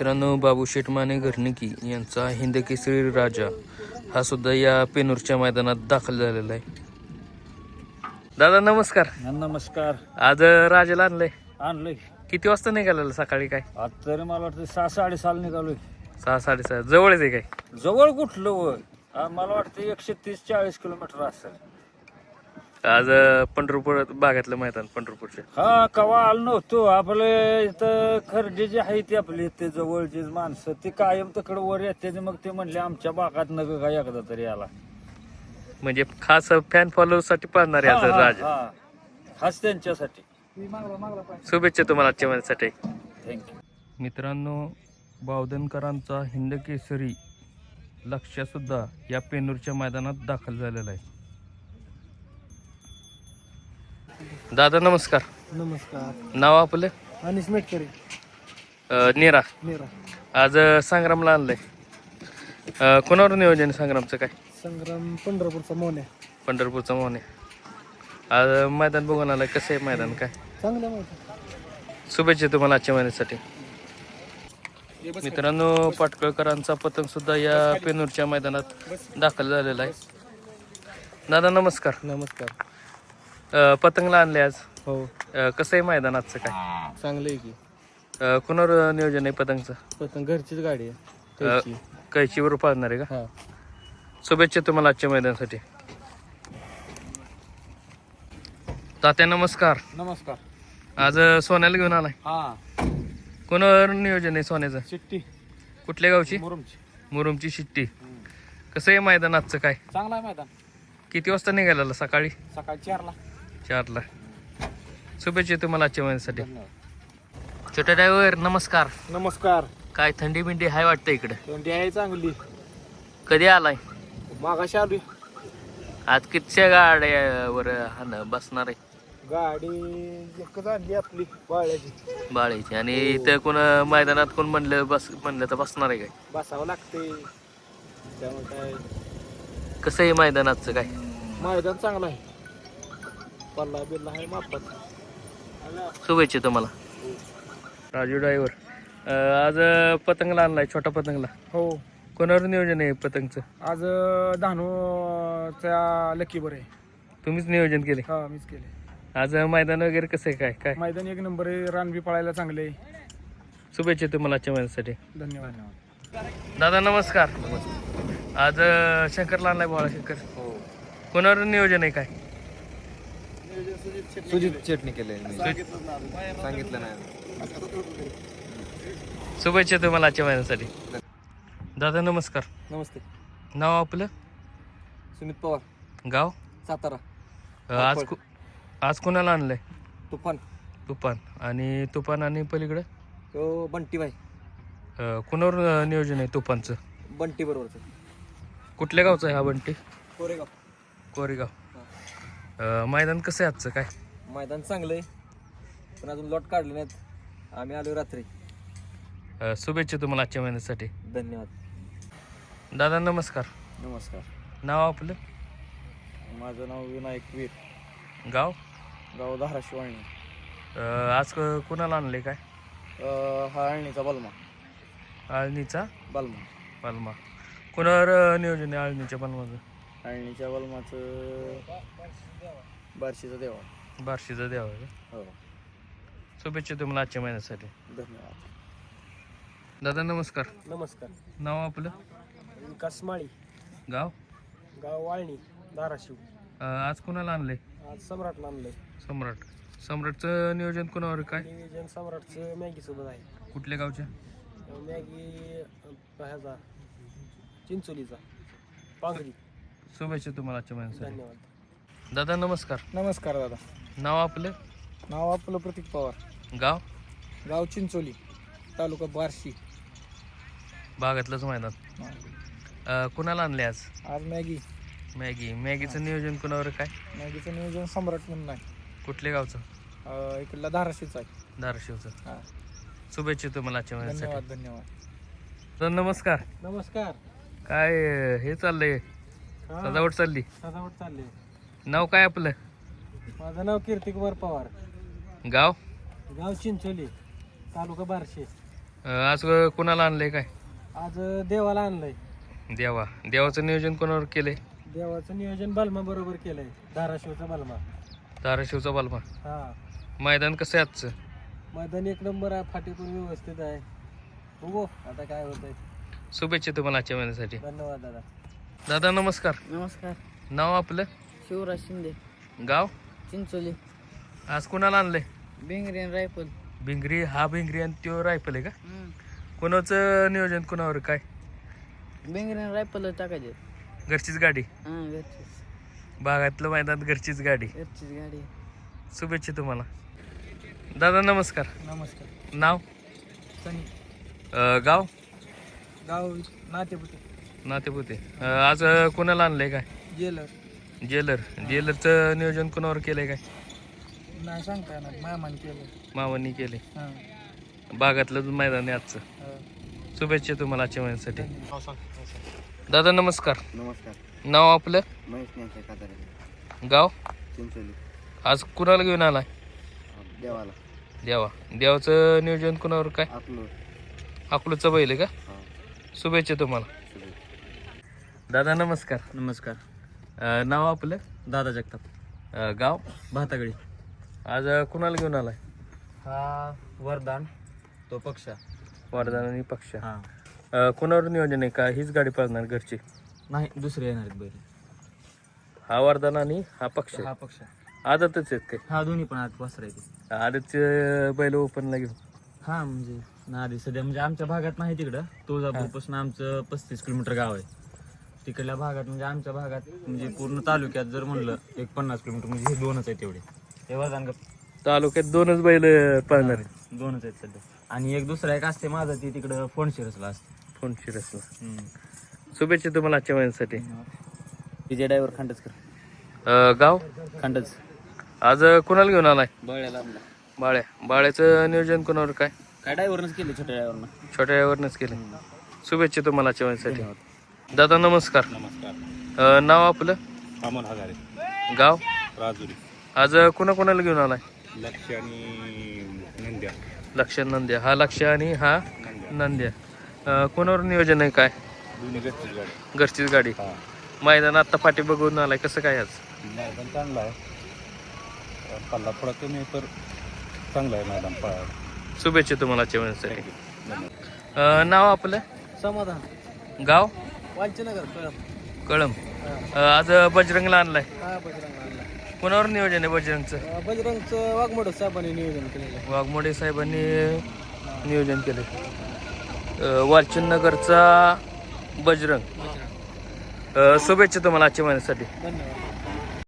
मित्रांनो बाबू शेटमाने घरनिकी यांचा हिंद केसरी राजा हा सुद्धा या पेनूरच्या मैदानात दाखल झालेला आहे. दादा नमस्कार. नमस्कार. आज राजाला आणलंय. आणलंय. किती वाजता निघालेलं सकाळी काय? तरी मला वाटतं सहा साडेसहाला निघालोय. सहा साडेसहा. जवळच आहे काय? जवळ कुठलं वय? आ, मला वाटतं एकशे तीस चाळीस किलोमीटर असेल. आज पंढरपूर भागातलं मैदान पंढरपूरचे. हा कवा आलो नव्हतो. आपले इथं खर्जे जे आहे ते आपले इथे जवळचे माणसं. ते कायम तिकडे वर येते मग ते म्हणले आमच्या भागात नग का एकदा तरी आला म्हणजे खास फॅन फॉलोअरसाठी पाहणार आहे आज राजा. खास त्यांच्यासाठी. शुभेच्छा तुम्हाला आजच्या महिन्यासाठी थँक्यू मित्रांनो बावधनकरांचा हिंद केसरी लक्ष सुद्धा या पेनूरच्या मैदानात दाखल झालेला आहे. दादा नमस्कार. नमस्कार. नाव आपलं? अनिश मेटकरी. अं, नीरा. मीरा आज अं, संग्रामला आणलंय. अं, कोणावर नियोजन आहे संग्रामचं काय? संग्राम पंढरपूरचा मोने पंढरपूरचं मोहन आहे आज अं, मैदान बघून आलाय. कसं आहे मैदान काय? चांगलं माहिती शुभेच्छा तुम्हाला आजच्या महिन्यासाठी मित्रांनो पाटकळकरांचा पतंग सुद्धा या पेनूरच्या मैदानात दाखल झालेला आहे. दादा नमस्कार. नमस्कार. अं, पतंगला आणले आज. हो. अं, कसं आहे मैदान आजचं काय? चांगलं आहे की. अं, कुणावर नियोजन आहे पतंगचं? पतंग घरचीच गाडी आहे. घरची. कैचीवर पाहणार आहे का? हा. शुभेच्छा तुम्हाला आजच्या मैदानासाठी. तात्या नमस्कार. नमस्कार. आज अं, सोन्याला घेऊन आलाय. हा. कोणावर नियोजन आहे सोन्याचं? चिट्टी कुठल्या गावची? मुरुमची. मुरुमची शिट्टी. कसं आहे मैदान आजचं काय? चांगला आहे मैदान. किती वाजता निघालेला सकाळी? सकाळी चारला. चारला शुभेच्छा तुम्हाला आजच्या महिन्यासाठी. छोट्या ड्रायव्हर नमस्कार. नमस्कार. काय थंडी बिंडी हाय वाटतं इकडं? ट्वेंटी आहे चांगली. कधी आलाय? मागाशी आली आज कितच्या गाड्यावर बसणार आहे? गाडी एकच आणली आपली बाळ्याची बाळीची. आणि इथं कोण मैदानात कोण म्हणलं बस म्हणलं तर बसणार आहे काय? बसावं लागते त्यामुळे काय? कसं आहे मैदानाचं काय? मैदान चांगलं आहे. पल्ला बिल्ला आहे मापात शुभेच्छा तुम्हाला. राजू ड्रायव्हर आज पतंगला आणलाय छोटा पतंगला. हो. कोणावर नियोजन आहे पतंगचं? आज धानूच्या लकीवर आहे. तुम्हीच नियोजन केले हा मीच केले आज मैदान वगैरे कसं आहे? काय काय? मैदान एक नंबर आहे रानबी पळायला चांगले आहे. शुभेच्छा तुम्हाला आजच्या महिन्यासाठी धन्यवाद. दादा नमस्कार. आज शंकरला आणलाय भावा शंकर. कोणावर नियोजन आहे काय? सुजित चटणी केले. सांगितलं नाही. शुभेच्छा तुम्हाला आजच्या महिन्यासाठी. दादा नमस्कार. नमस्ते. नाव आपलं? सुमित पवार. गाव? सातारा. आज कु- आज कोणाला आणलंय? तुफान. तुफान. आणि तुफान आणि पलीकडं? तो बंटी भाई कोणावर नियोजन आहे तुफानचं? बंटी बरोबरचं. कुठल्या गावचं आहे हा बंटी? कोरेगाव. कोरेगाव. अं, मैदान कसं आहे आजचं? काय? मैदान चांगलं आहे. पण अजून लॉट काढले नाहीत. आम्ही आलो रात्री. अं, शुभेच्छा तुम्हाला आजच्या महिन्यासाठी. धन्यवाद. दादा नमस्कार. नमस्कार. नाव आपलं? माझं नाव विनायक वीर. गाव? गाव धाराशिवाणी अं, आज क- कोणाला आणले काय? हा आळणीचा बलमा. आळणीचा? बलमा. पालमा कोणावर अं, नियोजन आहे आळणीच्या पालमाचं आळणीच्या बलमाचं बार्शीचा देवा बार्शीचा द्यावा का? हो. शुभेच्छा तुम्हाला आजच्या महिन्यासाठी. धन्यवाद. दादा नमस्कार. नमस्कार. नाव आपलं? विकास माळी गाव? गाव वाळणी धाराशिव. अं, आज कोणाला आणले आज सम्राटला आणलंय. सम्राट. सम्राटचं नियोजन कोणावर आहे काय? नियोजन सम्राटचं मॅगी सोबत आहे. कुठल्या गावच्या? मॅगी ह्याचा. चिंचोलीचा. पांगरी. शुभेच्छा तुम्हाला आजच्या महिन्यासाठी. धन्यवाद. दादा नमस्कार. नमस्कार दादा. नाव आपलं? नाव आपलं प्रतीक पवार. गाव? गाव चिंचोली तालुका बार्शी. भागातलंच मैदान. अं, कुणाला आणले आज? आज मॅगी. मॅगी. मॅगीचं नियोजन कोणावर काय? मॅगीचं नियोजन सम्राट म्हणून आहे. कुठल्या गावचं? अं, इकडला धाराशीचा आहे. धाराशिवचं. हा. शुभेच्छा तुम्हाला आजच्या महिन्यासाठी. धन्यवाद धन्यवाद. तर नमस्कार. नमस्कार. काय अं, हे चाललंय? सजावट चालली. सजावट चालली. नाव काय आपलं? माझं नाव कीर्तिकुमार पवार. गाव? गाव चिंचोली तालुका बार्शी. अं, आज कुणाला आणलंय काय? आज देवाला आणलंय. देवा. देवाचं नियोजन कोणावर केलंय? देवाचं नियोजन बलमा बरोबर केलंय. धाराशिवचा बलमा. धाराशिवचा बालमा. हा. मैदान कसं आहे आजचं? मैदान एक नंबर आहे फाटी पण व्यवस्थित आहे. बघू आता काय होत आहे शुभेच्छा तुम्हाला आजच्या महिन्यासाठी धन्यवाद दादा. दादा नमस्कार. नमस्कार. नाव आपलं? शिवराज शिंदे. गाव? चिंचोली. आज कुणाला आणलंय? बेंगरी आणि रायफल. भिंगरी हा भिंगरी आणि त्यो रायफल आहे का? कोणाचं नियोजन कोणावर काय? बेंगरी आणि रायफल टाकायचे. घरचीच गाडी? हां घरचीच. भागातलं मैदान घरचीच गाडी. घरचीच गाडी. शुभेच्छा तुम्हाला. दादा नमस्कार. नमस्कार. नाव? सनी. अं, गाव? गाव नातेपुते. नातेपुते. आज कोणाला आणलंय काय? गेलं जेलर. जेलरचं नियोजन कोणावर केलंय काय? नाही सांगता मामान केलं मामांनी केले हां. भागातलं मैदान आहे आजचं. हां. शुभेच्छा तुम्हाला आजच्या महिन्यासाठी दादा नमस्कार. नमस्कार. नाव आपलं? गाव? चिंचोली. आज कुणाला घेऊन आलाय? देवाला. देवा. देवाचं नियोजन कोणावर काय? आपलं अकलूचं बैल आहे का? हां. शुभेच्छा तुम्हाला. दादा नमस्कार. नमस्कार. अं, नाव आपलं? दादा जगताप. अं, गाव? भातागळी. आज अं, कुणाला घेऊन आलाय? हा वरदान तो पक्षा. वरदान आणि पक्ष. हां. अं, कोणावर नियोजन आहे? का हीच गाडी पाळणार घरची? नाही दुसरे येणार आहेत बैल. हा वरदान आणि हा पक्ष. हा पक्षा. आदतच आहेत काय हा दोन्ही पण आज वासरा येते आदतचे बैल ओपनला घेऊन. हा म्हणजे ना आधी सध्या म्हणजे आमच्या भागात नाही तिकडं. तुळजापूरपासून आमचं पस्तीस किलोमीटर गाव आहे. तिकडल्या भागात म्हणजे आमच्या भागात म्हणजे पूर्ण तालुक्यात जर म्हणलं एक पन्नास किलोमीटर म्हणजे हे दोनच आहेत तेवढे. हे वरदान गप तालुक्यात दोनच बैल पाळणार आहे दोनच आहेत सध्या. आणि एक दुसरा एक असते माझा ती तिकडं फोन शिरसला असते. फोन शिरसला शुभेच्छा तुम्हाला आजच्या महिन्यासाठी विजय ड्रायव्हर खांडचकर अं, गाव? खांडच आज कुणाला घेऊन आलाय? बळ्याला बाळ्या. बाळ्याचं नियोजन कोणावर काय? काय ड्रायव्हरनंच केले छोट्या ड्रायव्हरनं. छोट्या यावरनंच केलं. शुभेच्छा तुम्हाला आजच्या महिन्यासाठी दादा नमस्कार. नमस्कार. अं, नाव आपलं? अमोल हजारे गाव? राजुरी. आज अं, कुणा कोणाला घेऊन आलाय? लक्ष आणि नंद्या. लक्ष नंद्या. हा लक्ष आणि हा नंद्या. अं, कोणावर नियोजन आहे काय? दोन्ही घरचीच गाडी. घरचीच गाडी. हा. मैदान आत्ता पाठी बघून आलाय. कसं काय आज? मैदान चांगला आहे. पल्ला थोडा कमी आहे तर चांगला आहे मैदान पळायला. शुभेच्छा तुम्हाला धन्यवाद. अं, नाव आपलं? समाधान. गाव? वांचनगर कळम कळम आज बजरंगला आणलाय. हा बजरंग आणला कोणावर नियोजन आहे बजरंगचं? अं, बजरंगचं वाघमोड साहेबांनी नियोजन केलेलं आहे. वाघमोडे साहेबांनी नियोजन केले वालचंद नगरचा बजरंग. अं, शुभेच्छा तुम्हाला आजच्या महिन्यासाठी. धन्यवाद.